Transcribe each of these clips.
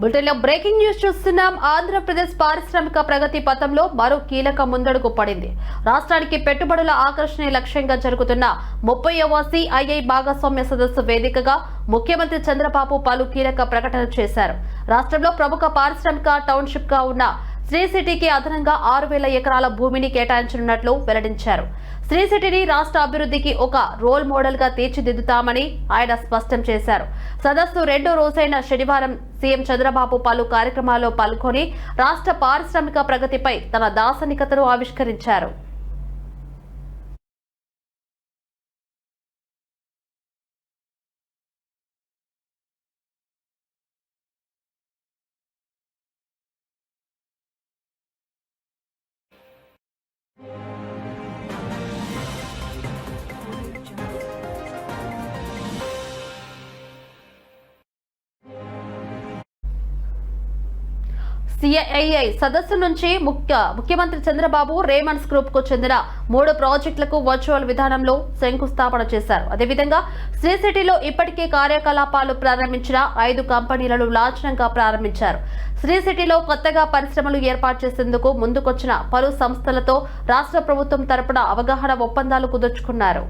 బులెటిన్లో breaking news చూస్తున్నాం. ఆంధ్రప్రదేశ్ పారిశ్రామిక ప్రగతి పథంలో మరో కీలక ముందడుగు పడింది. రాష్ట్రానికి పెట్టుబడుల ఆకర్షణ లక్ష్యంగా జరుగుతున్న ముప్పైవ సిఐఐ భాగస్వామ్య సదస్సు వేదికగా ముఖ్యమంత్రి చంద్రబాబు పలు కీలక ప్రకటనలు చేశారు. రాష్ట్రంలో ప్రముఖ పారిశ్రామిక టౌన్షిప్గా ఉన్న శ్రీ సిటీకి అదనంగా ఆరు వేల ఎకరాల భూమిని కేటాయించనున్నట్లు వెల్లడించారు. శ్రీ సిటీని రాష్ట్ర అభివృద్ధికి ఒక రోల్ మోడల్గా తీర్చిదిద్దుతామని ఆయన స్పష్టం చేశారు. సదస్సు రెండో రోజైన శనివారం సీఎం చంద్రబాబు పలు కార్యక్రమాల్లో పాల్గొని రాష్ట్ర పారిశ్రామిక ప్రగతిపై తన దార్శనికతను ఆవిష్కరించారు. సిఐఐ సదస్సు నుంచి ముఖ్య ముఖ్యమంత్రి చంద్రబాబు రేమన్స్ గ్రూప్కు చెందిన మూడు ప్రాజెక్టులకు వర్చువల్ విధానంలో శంకుస్థాపన చేశారు. అదేవిధంగా శ్రీ సిటీలో ఇప్పటికే కార్యకలాపాలు ప్రారంభించిన ఐదు కంపెనీలను లాంఛనంగా ప్రారంభించారు. శ్రీ సిటీలో కొత్తగా పరిశ్రమలు ఏర్పాటు చేసేందుకు ముందుకొచ్చిన పలు సంస్థలతో రాష్ట్ర ప్రభుత్వం తరపున అవగాహన ఒప్పందాలు కుదుర్చుకున్నారు.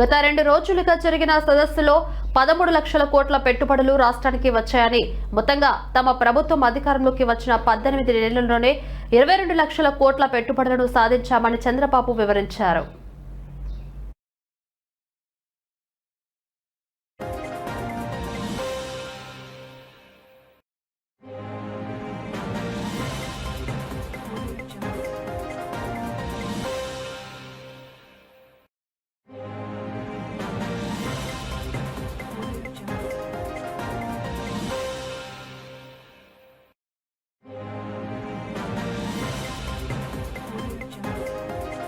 గత రెండు రోజులుగా జరిగిన సదస్సులో పదమూడు లక్షల కోట్ల పెట్టుబడులు రాష్ట్రానికి వచ్చాయని మొత్తంగా తమ ప్రభుత్వం అధికారంలోకి వచ్చిన పద్దెనిమిది నెలల్లోనే ఇరవై రెండు లక్షల కోట్ల పెట్టుబడులను సాధించామని చంద్రబాబు వివరించారు.